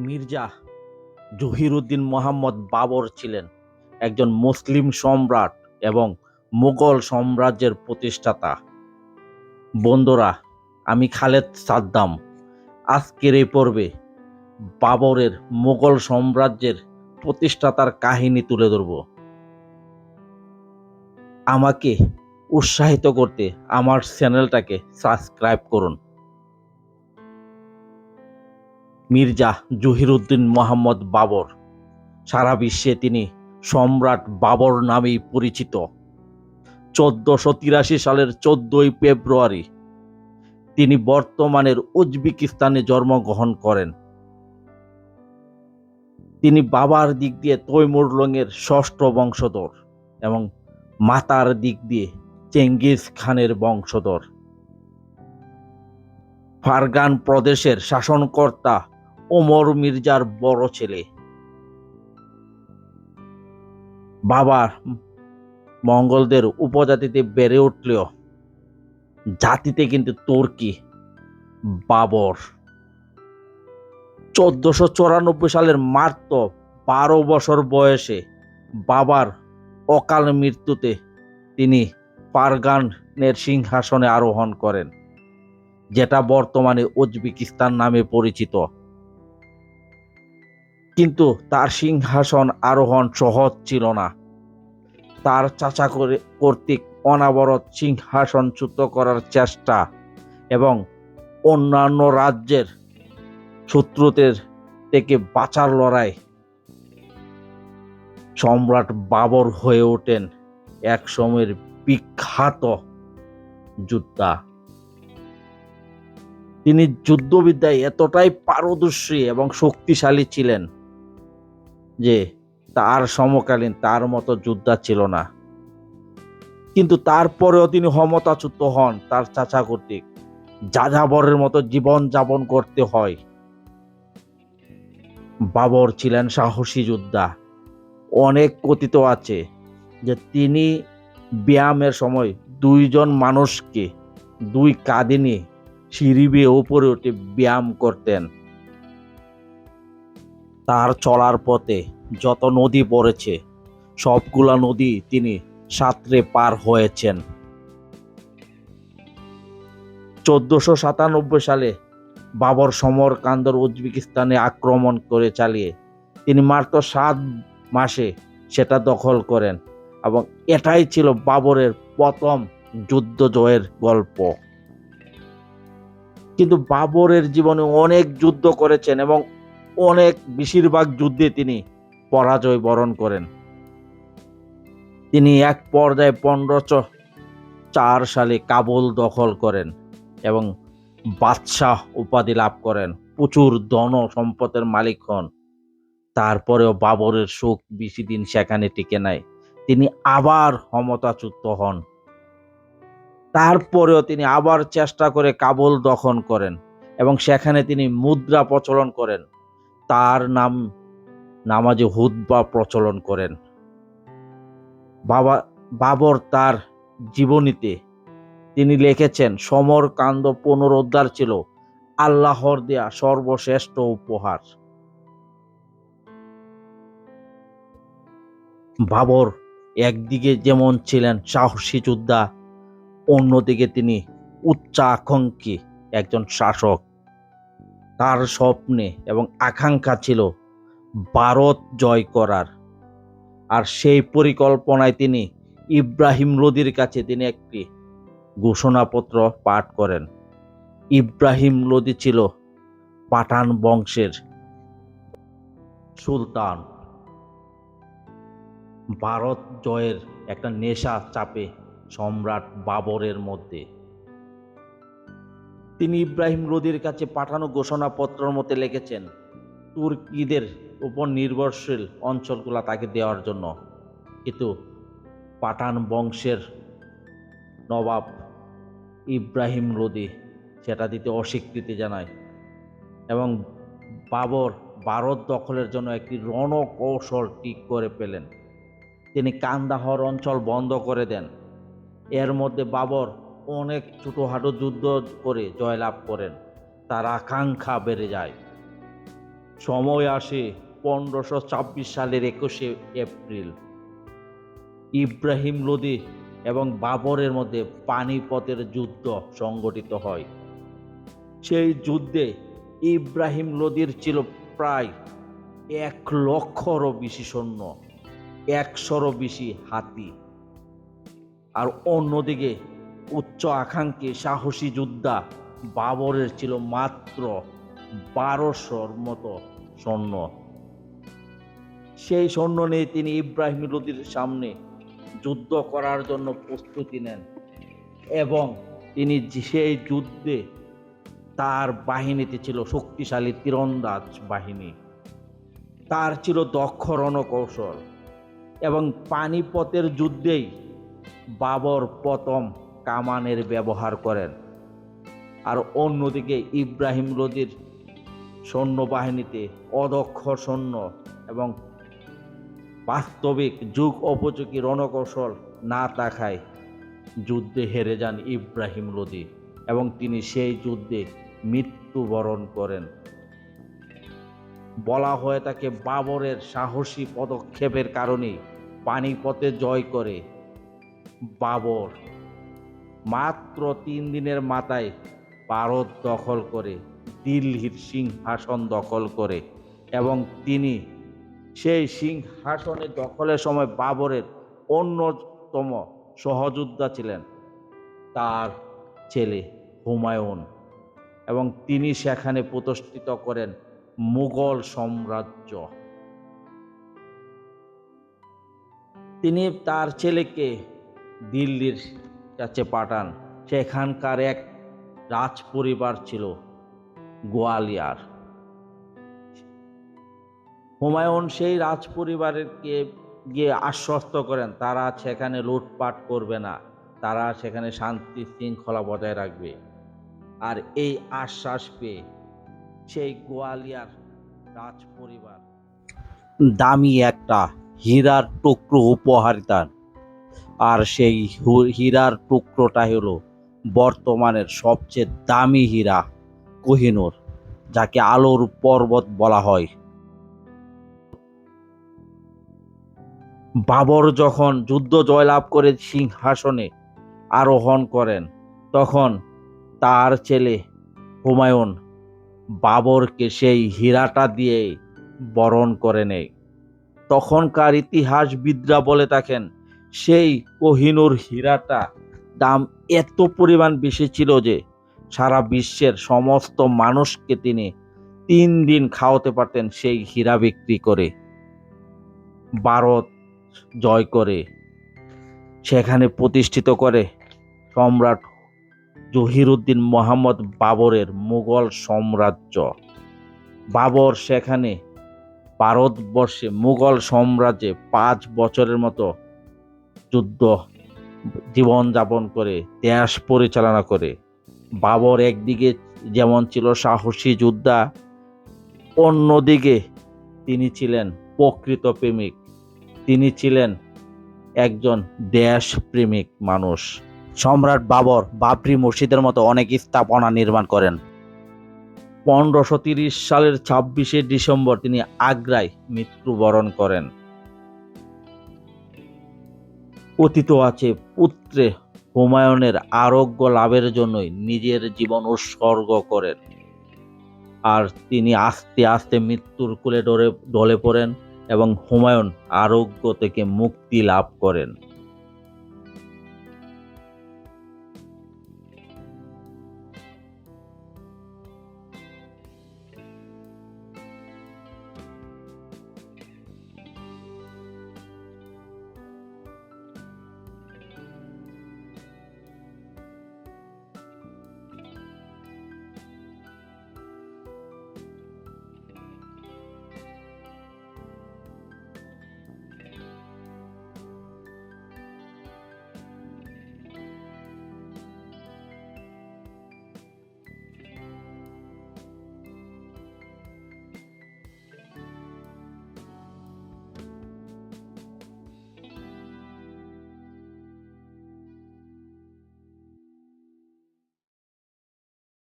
মির্জা জহিরুদ্দিন মোহাম্মদ বাবর ছিলেন একজন মুসলিম সম্রাট এবং মুঘল সাম্রাজ্যের প্রতিষ্ঠাতা। বন্ধুরা, আমি খালেদ সাদ্দাম। আজকের এই পর্বে বাবরের মুঘল সাম্রাজ্যের প্রতিষ্ঠাতার কাহিনী তুলে ধরব। আমাকে উৎসাহিত করতে আমার চ্যানেলটাকে সাবস্ক্রাইব করুন। মির্জা জহিরুদ্দিন মোহাম্মদ বাবর। সারা বিশ্বে তিনি সম্রাট বাবর নামেই পরিচিত। চোদ্দশো তিরাশি সালের চোদ্দই ফেব্রুয়ারি তিনি বর্তমানের উজবেকিস্তানে জন্মগ্রহণ করেন। তিনি বাবার দিক দিয়ে তৈমুরলংয়ের ষষ্ঠ বংশধর এবং মাতার দিক দিয়ে চেঙ্গিস খানের বংশধর। ফারগান প্রদেশের শাসনকর্তা ওমর মির্জার বড় ছেলে। বাবার মঙ্গলদের উপজাতিতে বেড়ে উঠলেও জাতিতে কিন্তু তুর্কি বাবর। চোদ্দশো চৌরানব্বই সালের মার্ত বারো বছর বয়সে বাবার অকাল মৃত্যুতে তিনি পারগানের সিংহাসনে আরোহণ করেন, যেটা বর্তমানে উজবেকিস্তান নামে পরিচিত। কিন্তু তার সিংহাসন আরোহণ সহজ ছিল না। তার চাচা করে কর্তৃক অনাবরত সিংহাসনচ্যুত করার চেষ্টা এবং অন্যান্য রাজ্যের শত্রুদের থেকে বাঁচার লড়াই সম্রাট বাবর হয়ে ওঠেন এক সময়ের বিখ্যাত যোদ্ধা। তিনি যুদ্ধবিদ্যায় এতটাই পারদর্শী এবং শক্তিশালী ছিলেন যে তার সমকালীন তার মতো যোদ্ধা ছিল না। কিন্তু তারপরেও তিনি ক্ষমতাচ্যুত হন তার চাচা কর্তৃক। যাযাবরের মতো জীবন যাপন করতে হয়। বাবর ছিলেন সাহসী যোদ্ধা। অনেক কথিত আছে যে তিনি ব্যায়ামের সময় দুইজন মানুষকে, দুই কাঁধে নিয়ে সিঁড়ি বেয়ে উপরে উঠে ব্যায়াম করতেন। তার চলার পথে যত নদী পড়েছে, সবগুলা নদী তিনি সাঁতরে পার হয়েছেন। চোদ্দশো সাতানব্বই সালে বাবর সমরকান্দর উজবেকিস্তানে আক্রমণ করে চালিয়ে তিনি মাত্র সাত মাসে সেটা দখল করেন এবং এটাই ছিল বাবরের প্রথম যুদ্ধ জয়ের গল্প। কিন্তু বাবরের জীবনে অনেক যুদ্ধ করেছেন এবং অনেক বেশিরভাগ যুদ্ধে তিনি পরাজয় বরণ করেন। তিনি এক পর্যায়ে পনেরোশো চার সালে কাবুল দখল করেন এবং বাদশাহ উপাধি লাভ করেন। প্রচুর ধন সম্পদের মালিক হন। তারপরেও বাবরের সুখ বেশি দিন সেখানে টিকে নাই। তিনি আবার ক্ষমতাচ্যুত হন। তারপরেও তিনি আবার চেষ্টা করে কাবুল দখল করেন এবং সেখানে তিনি মুদ্রা প্রচলন করেন। তার নাম নামাজে হুদবা প্রচলন করেন। বাবা, বাবর তার জীবনীতে তিনি লিখেছেন সমরকান্দ পুনরুদ্ধার ছিল আল্লাহর দেয়া সর্বশ্রেষ্ঠ উপহার। বাবর একদিকে যেমন ছিলেন সাহসী যোদ্ধা, অন্যদিকে তিনি উচ্চাকাঙ্ক্ষী একজন শাসক। তার স্বপ্নে এবং আকাঙ্ক্ষা ছিল ভারত জয় করার। আর সেই পরিকল্পনায় তিনি ইব্রাহিম লোদির কাছে তিনি একটি ঘোষণাপত্র পাঠ করেন। ইব্রাহিম লোদি ছিল পাঠান বংশের সুলতান। ভারত জয়ের একটা নেশা চাপে সম্রাট বাবরের মধ্যে। তিনি ইব্রাহিম লোদির কাছে পাঠানো ঘোষণাপত্রের মতে লিখেছেন, তুর্কিদের উপর নির্ভরশীল অঞ্চলগুলো তাকে দেওয়ার জন্য। কিন্তু পাঠান বংশের নবাব ইব্রাহিম লোদি সেটা দিতে অস্বীকৃতি জানায় এবং বাবর ভারত দখলের জন্য একটি রণকৌশল ঠিক করে পেলেন। তিনি কান্দাহর অঞ্চল বন্ধ করে দেন। এর মধ্যে বাবর অনেক ছোটোখাটো যুদ্ধ করে জয়লাভ করেন। তার আকাঙ্ক্ষা বেড়ে যায়। সময় আসে পনেরোশো ছাব্বিশ সালের একুশে এপ্রিল। ইব্রাহিম লোদি এবং বাবরের মধ্যে পানিপথের যুদ্ধ সংগঠিত হয়। সেই যুদ্ধে ইব্রাহিম লোদির ছিল প্রায় এক লক্ষরও বেশি সৈন্য, একশোরও বেশি হাতি। আর অন্যদিকে উচ্চ আকাঙ্ক্ষী সাহসী যোদ্ধা বাবরের ছিল মাত্র বারোশোর মতো সৈন্য। সেই সৈন্য নিয়ে তিনি ইব্রাহিম লোদির সামনে যুদ্ধ করার জন্য প্রস্তুতি নেন এবং তিনি সেই যুদ্ধে তার বাহিনীতে ছিল শক্তিশালী তীরন্দাজ বাহিনী। তার ছিল দক্ষ রণকৌশল এবং পানিপথের যুদ্ধেই বাবর প্রথম কামানের ব্যবহার করেন। আর অন্যদিকে ইব্রাহিম লোদির সৈন্যবাহিনীতে অদক্ষ সৈন্য এবং বাস্তবিক যুগ উপযোগী রণকৌশল না থাকায় যুদ্ধে হেরে যান ইব্রাহিম লোদি এবং তিনি সেই যুদ্ধে মৃত্যুবরণ করেন। বলা হয়ে তাকে বাবরের সাহসী পদক্ষেপের কারণে পানিপথে জয় করে বাবর। মাত্র তিন দিনের মাথায় ভারত দখল করে, দিল্লির সিংহাসন দখল করে এবং তিনি সেই সিংহাসনে দখলের সময় বাবরের অন্যতম সহযোদ্ধা ছিলেন তার ছেলে হুমায়ুন এবং তিনি সেখানে প্রতিষ্ঠিত করেন মুঘল সাম্রাজ্য। তিনি তার ছেলেকে দিল্লির কাছে পাঠান। সেখানকার এক রাজ পরিবার ছিল গোয়ালিয়ার। হুমায়ুন সেই রাজ পরিবারকে গিয়ে আশ্বস্ত করেন, তারা সেখানে লুটপাট করবে না, তারা সেখানে শান্তি শৃঙ্খলা বজায় রাখবে। আর এই আশ্বাস পেয়ে সেই গোয়ালিয়ার রাজ পরিবার দামি একটা হীরার টুকরো উপহার দেন। আর সেই হীরার টুকরোটা হলো বর্তমানের সবচেয়ে দামি হীরা কোহিনুর, যাকে আলোর পর্বত বলা হয়। বাবর যখন যুদ্ধ জয়লাভ করে সিংহাসনে আরোহণ করেন, তখন তার ছেলে হুমায়ুন বাবরকে সেই হীরাটা দিয়ে বরণ করে নেয়। তখনকার ইতিহাসবিদরা বলে থাকেন, সেই কোহিনুর হীরাটা দাম এত পরিমাণ বেশি ছিল যে সারা বিশ্বের সমস্ত মানুষকে তিনি তিন দিন খাওয়াতে পারতেন সেই হীরা বিক্রি করে। ভারত জয় করে। সেখানে প্রতিষ্ঠিত করে সম্রাট জহিরুদ্দিন মোহাম্মদ বাবরের মুঘল সাম্রাজ্য। বাবর সেখানে ভারতবর্ষে মুঘল সাম্রাজ্যে পাঁচ বছরের মতো যুদ্ধ জীবনযাপন করে, দেশ পরিচালনা করে। বাবর একদিকে যেমন ছিল সাহসী যোদ্ধা, অন্যদিকে তিনি ছিলেন প্রকৃত প্রেমিক। তিনি ছিলেন একজন দেশপ্রেমিক মানুষ। সম্রাট বাবর বাবরি মসজিদের মতো অনেক স্থাপনা নির্মাণ করেন। পনেরোশো তিরিশ সালের ছাব্বিশে ডিসেম্বর তিনি আগ্রায় মৃত্যুবরণ করেন। অতীত আছে পুত্রে হুমায়ুনের আরোগ্য লাভের জন্যই নিজের জীবন উৎসর্গ করেন। আর তিনি আস্তে আস্তে মৃত্যুর কুলে ডরে ঢলে পড়েন। এবং হুমায়ুন আরোগ্য থেকে মুক্তি লাভ করেন।